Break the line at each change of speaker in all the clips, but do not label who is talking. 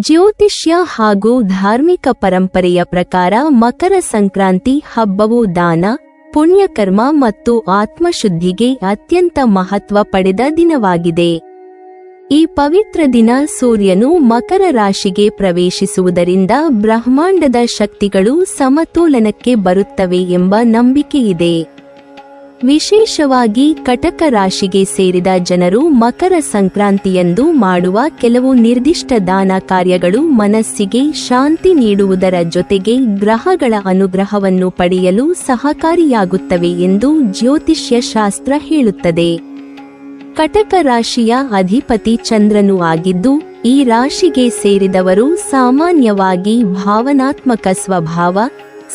ಜ್ಯೋತಿಷ್ಯ ಹಾಗೂ ಧಾರ್ಮಿಕ ಪರಂಪರೆಯ ಪ್ರಕಾರ ಮಕರ ಸಂಕ್ರಾಂತಿ ಹಬ್ಬವು ದಾನ, ಪುಣ್ಯಕರ್ಮ ಮತ್ತು ಆತ್ಮಶುದ್ಧಿಗೆ ಅತ್ಯಂತ ಮಹತ್ವ ಪಡೆದ ದಿನವಾಗಿದೆ. ಈ ಪವಿತ್ರ ದಿನ ಸೂರ್ಯನು ಮಕರ ರಾಶಿಗೆ ಪ್ರವೇಶಿಸುವುದರಿಂದ ಬ್ರಹ್ಮಾಂಡದ ಶಕ್ತಿಗಳು ಸಮತೋಲನಕ್ಕೆ ಬರುತ್ತವೆ ಎಂಬ ನಂಬಿಕೆಯಿದೆ. ವಿಶೇಷವಾಗಿ ಕಟಕ ರಾಶಿಗೆ ಸೇರಿದ ಜನರು ಮಕರ ಸಂಕ್ರಾಂತಿಯಂದು ಮಾಡುವ ಕೆಲವು ನಿರ್ದಿಷ್ಟ ದಾನ ಕಾರ್ಯಗಳು ಮನಸ್ಸಿಗೆ ಶಾಂತಿ ನೀಡುವುದರ ಜೊತೆಗೆ ಗ್ರಹಗಳ ಅನುಗ್ರಹವನ್ನು ಪಡೆಯಲು ಸಹಕಾರಿಯಾಗುತ್ತವೆ ಎಂದು ಜ್ಯೋತಿಷ್ಯ ಶಾಸ್ತ್ರ ಹೇಳುತ್ತದೆ. ಕಟಕ ರಾಶಿಯ ಅಧಿಪತಿ ಚಂದ್ರನು ಆಗಿದ್ದು, ಈ ರಾಶಿಗೆ ಸೇರಿದವರು ಸಾಮಾನ್ಯವಾಗಿ ಭಾವನಾತ್ಮಕ ಸ್ವಭಾವ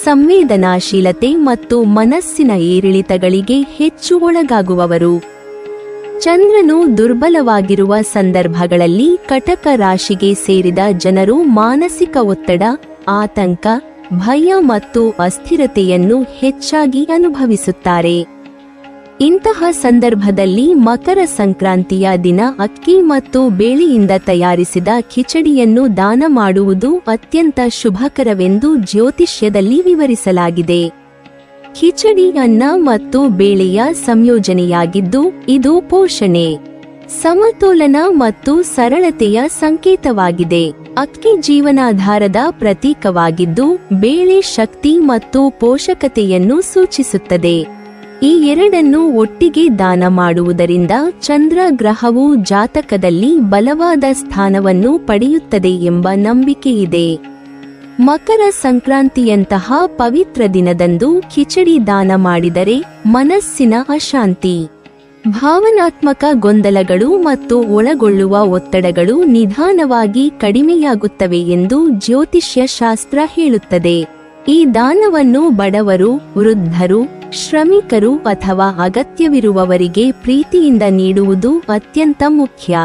ಸಂವೇದನಾಶೀಲತೆ ಮತ್ತು ಮನಸ್ಸಿನ ಏರಿಳಿತಗಳಿಗೆ ಹೆಚ್ಚು ಒಳಗಾಗುವವರು. ಚಂದ್ರನು ದುರ್ಬಲವಾಗಿರುವ ಸಂದರ್ಭಗಳಲ್ಲಿ ಕಟಕ ರಾಶಿಗೆ ಸೇರಿದ ಜನರು ಮಾನಸಿಕ ಒತ್ತಡ, ಆತಂಕ, ಭಯ ಮತ್ತು ಅಸ್ಥಿರತೆಯನ್ನು ಹೆಚ್ಚಾಗಿ ಅನುಭವಿಸುತ್ತಾರೆ. ಇಂತಹ ಸಂದರ್ಭದಲ್ಲಿ ಮಕರ ಸಂಕ್ರಾಂತಿಯ ದಿನ ಅಕ್ಕಿ ಮತ್ತು ಬೇಳೆಯಿಂದ ತಯಾರಿಸಿದ ಖಿಚಡಿಯನ್ನು ದಾನ ಮಾಡುವುದು ಅತ್ಯಂತ ಶುಭಕರವೆಂದು ಜ್ಯೋತಿಷ್ಯದಲ್ಲಿ ವಿವರಿಸಲಾಗಿದೆ. ಖಿಚಡಿ ಅನ್ನ ಮತ್ತು ಬೇಳೆಯ ಸಂಯೋಜನೆಯಾಗಿದ್ದು, ಇದು ಪೋಷಣೆ, ಸಮತೋಲನ ಮತ್ತು ಸರಳತೆಯ ಸಂಕೇತವಾಗಿದೆ. ಅಕ್ಕಿ ಜೀವನಾಧಾರದ ಪ್ರತೀಕವಾಗಿದ್ದು, ಬೇಳೆ ಶಕ್ತಿ ಮತ್ತು ಪೋಷಕತೆಯನ್ನು ಸೂಚಿಸುತ್ತದೆ. ಈ ಎರಡನ್ನು ಒಟ್ಟಿಗೆ ದಾನ ಮಾಡುವುದರಿಂದ ಚಂದ್ರ ಗ್ರಹವು ಜಾತಕದಲ್ಲಿ ಬಲವಾದ ಸ್ಥಾನವನ್ನು ಪಡೆಯುತ್ತದೆ ಎಂಬ ನಂಬಿಕೆಯಿದೆ ಮಕರ ಸಂಕ್ರಾಂತಿಯಂತಹ ಪವಿತ್ರ ದಿನದಂದು ಕಿಚಡಿ ದಾನ ಮಾಡಿದರೆ ಮನಸ್ಸಿನ ಅಶಾಂತಿ, ಭಾವನಾತ್ಮಕ ಗೊಂದಲಗಳು ಮತ್ತು ಒಳಗೊಳ್ಳುವ ಒತ್ತಡಗಳು ನಿಧಾನವಾಗಿ ಕಡಿಮೆಯಾಗುತ್ತವೆ ಎಂದು ಜ್ಯೋತಿಷ್ಯ ಶಾಸ್ತ್ರ ಹೇಳುತ್ತದೆ. ಈ ದಾನವನ್ನು ಬಡವರು, ವೃದ್ಧರು ಶ್ರಮಿಕರು ಅಥವಾ ಅಗತ್ಯವಿರುವವರಿಗೆ ಪ್ರೀತಿಯಿಂದ ನೀಡುವುದು ಅತ್ಯಂತ ಮುಖ್ಯ.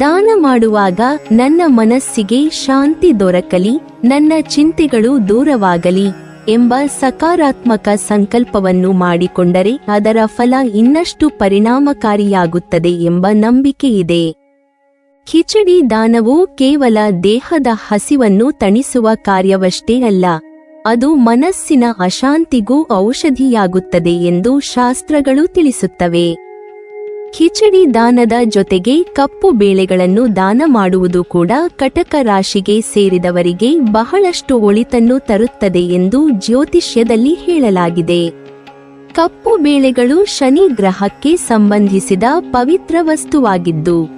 ದಾನ ಮಾಡುವಾಗ ನನ್ನ ಮನಸ್ಸಿಗೆ ಶಾಂತಿ ದೊರಕಲಿ, ನನ್ನ ಚಿಂತೆಗಳು ದೂರವಾಗಲಿ ಎಂಬ ಸಕಾರಾತ್ಮಕ ಸಂಕಲ್ಪವನ್ನು ಮಾಡಿಕೊಂಡರೆ ಅದರ ಫಲ ಇನ್ನಷ್ಟು ಪರಿಣಾಮಕಾರಿಯಾಗುತ್ತದೆ ಎಂಬ ನಂಬಿಕೆಯಿದೆ ಖಿಚಡಿ ದಾನವು ಕೇವಲ ದೇಹದ ಹಸಿವನ್ನು ತಣಿಸುವ ಕಾರ್ಯವಷ್ಟೇ ಅಲ್ಲ ಅದು ಮನಸ್ಸಿನ ಅಶಾಂತಿಗೂ ಔಷಧಿಯಾಗುತ್ತದೆ ಎಂದು ಶಾಸ್ತ್ರಗಳು ತಿಳಿಸುತ್ತವೆ. ಖಿಚಡಿ ದಾನದ ಜೊತೆಗೆ ಕಪ್ಪು ಬೇಳೆಗಳನ್ನು ದಾನ ಮಾಡುವುದು ಕೂಡ ಕಟಕ ರಾಶಿಗೆ ಸೇರಿದವರಿಗೆ ಬಹಳಷ್ಟು ಒಳಿತನ್ನು ತರುತ್ತದೆ ಎಂದು ಜ್ಯೋತಿಷ್ಯದಲ್ಲಿ ಹೇಳಲಾಗಿದೆ. ಕಪ್ಪು ಬೇಳೆಗಳು ಶನಿ ಗ್ರಹಕ್ಕೆ ಸಂಬಂಧಿಸಿದ ಪವಿತ್ರ ವಸ್ತುವಾಗಿದ್ದು,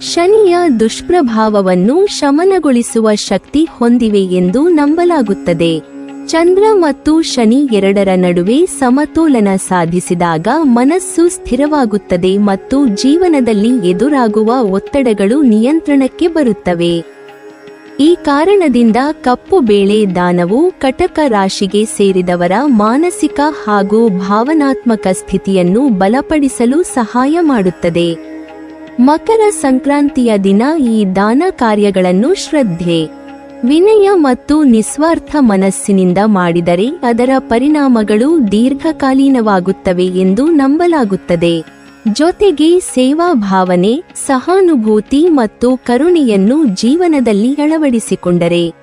ಶನಿಯ ದುಷ್ಪ್ರಭಾವವನ್ನು ಶಮನಗೊಳಿಸುವ ಶಕ್ತಿ ಹೊಂದಿವೆ ಎಂದು ನಂಬಲಾಗುತ್ತದೆ. ಚಂದ್ರ ಮತ್ತು ಶನಿ ಎರಡರ ನಡುವೆ ಸಮತೋಲನ ಸಾಧಿಸಿದಾಗ ಮನಸ್ಸು ಸ್ಥಿರವಾಗುತ್ತದೆ ಮತ್ತು ಜೀವನದಲ್ಲಿ ಎದುರಾಗುವ ಒತ್ತಡಗಳು ನಿಯಂತ್ರಣಕ್ಕೆ ಬರುತ್ತವೆ. ಈ ಕಾರಣದಿಂದ ಕಪ್ಪು ಬೇಳೆ ದಾನವು ಕಟಕ ರಾಶಿಗೆ ಸೇರಿದವರ ಮಾನಸಿಕ ಹಾಗೂ ಭಾವನಾತ್ಮಕ ಸ್ಥಿತಿಯನ್ನು ಬಲಪಡಿಸಲು ಸಹಾಯ ಮಾಡುತ್ತದೆ. ಮಕರ ಸಂಕ್ರಾಂತಿಯ ದಿನ ಈ ದಾನ ಕಾರ್ಯಗಳನ್ನು ಶ್ರದ್ಧೆ. ವಿನಯ ಮತ್ತು ನಿಸ್ವಾರ್ಥ ಮನಸ್ಸಿನಿಂದ ಮಾಡಿದರೆ ಅದರ ಪರಿಣಾಮಗಳು ದೀರ್ಘಕಾಲೀನವಾಗುತ್ತವೆ ಎಂದು ನಂಬಲಾಗುತ್ತದೆ. ಜೊತೆಗೆ ಸೇವಾ ಭಾವನೆ, ಸಹಾನುಭೂತಿ ಮತ್ತು ಕರುಣೆಯನ್ನು ಜೀವನದಲ್ಲಿ ಅಳವಡಿಸಿಕೊಂಡರೆ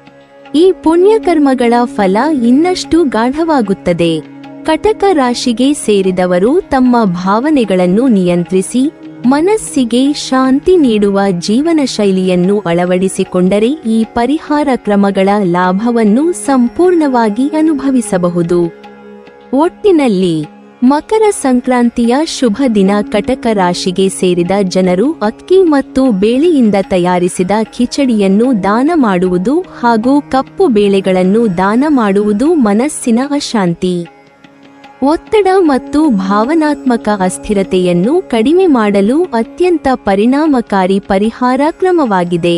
ಈ ಪುಣ್ಯಕರ್ಮಗಳ ಫಲ ಇನ್ನಷ್ಟು ಗಾಢವಾಗುತ್ತದೆ. ಕಟಕ ರಾಶಿಗೆ ಸೇರಿದವರು ತಮ್ಮ ಭಾವನೆಗಳನ್ನು ನಿಯಂತ್ರಿಸಿ ಮನಸ್ಸಿಗೆ ಶಾಂತಿ ನೀಡುವ ಜೀವನ ಶೈಲಿಯನ್ನು ಅಳವಡಿಸಿಕೊಂಡರೆ ಈ ಪರಿಹಾರ ಕ್ರಮಗಳ ಲಾಭವನ್ನು ಸಂಪೂರ್ಣವಾಗಿ ಅನುಭವಿಸಬಹುದು. ಒಟ್ಟಿನಲ್ಲಿ, ಮಕರ ಸಂಕ್ರಾಂತಿಯ ಶುಭ ದಿನ ಕಟಕ ರಾಶಿಗೆ ಸೇರಿದ ಜನರು ಅಕ್ಕಿ ಮತ್ತು ಬೇಳೆಯಿಂದ ತಯಾರಿಸಿದ ಕಿಚಡಿಯನ್ನು ದಾನ ಮಾಡುವುದು ಹಾಗೂ ಕಪ್ಪು ಬೇಳೆಗಳನ್ನು ದಾನ ಮಾಡುವುದು ಮನಸ್ಸಿನ ಅಶಾಂತಿ. ಒತ್ತಡ ಮತ್ತು ಭಾವನಾತ್ಮಕ ಅಸ್ಥಿರತೆಯನ್ನು ಕಡಿಮೆ ಮಾಡಲು ಅತ್ಯಂತ ಪರಿಣಾಮಕಾರಿ ಪರಿಹಾರ ಕ್ರಮವಾಗಿದೆ.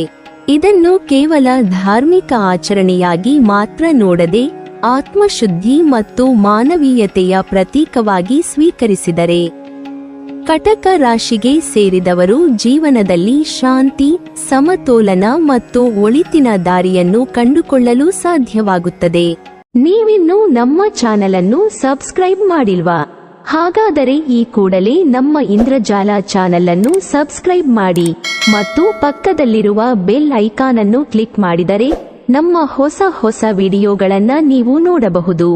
ಇದನ್ನು ಕೇವಲ ಧಾರ್ಮಿಕ ಆಚರಣೆಯಾಗಿ ಮಾತ್ರ ನೋಡದೆ, ಆತ್ಮಶುದ್ಧಿ ಮತ್ತು ಮಾನವೀಯತೆಯ ಪ್ರತೀಕವಾಗಿ ಸ್ವೀಕರಿಸಿದರೆ. ಕಟಕ ರಾಶಿಗೆ ಸೇರಿದವರು ಜೀವನದಲ್ಲಿ ಶಾಂತಿ, ಸಮತೋಲನ ಮತ್ತು ಒಳಿತಿನ ದಾರಿಯನ್ನು ಕಂಡುಕೊಳ್ಳಲು ಸಾಧ್ಯವಾಗುತ್ತದೆ. ನೀವಿನ್ನೂ ನಮ್ಮ ಚಾನೆಲ್ ಅನ್ನು ಸಬ್ಸ್ಕ್ರೈಬ್ ಮಾಡಿಲ್ವಾ? ಹಾಗಾದರೆ ಈ ಕೂಡಲೇ ನಮ್ಮ ಇಂದ್ರಜಾಲ ಚಾನೆಲ್ ಅನ್ನು ಸಬ್ಸ್ಕ್ರೈಬ್ ಮಾಡಿ ಮತ್ತು ಪಕ್ಕದಲ್ಲಿರುವ ಬೆಲ್ ಐಕಾನ್ ಅನ್ನು ಕ್ಲಿಕ್ ಮಾಡಿದರೆ ನಮ್ಮ ಹೊಸ ಹೊಸ ವಿಡಿಯೋಗಳನ್ನು ನೀವು ನೋಡಬಹುದು.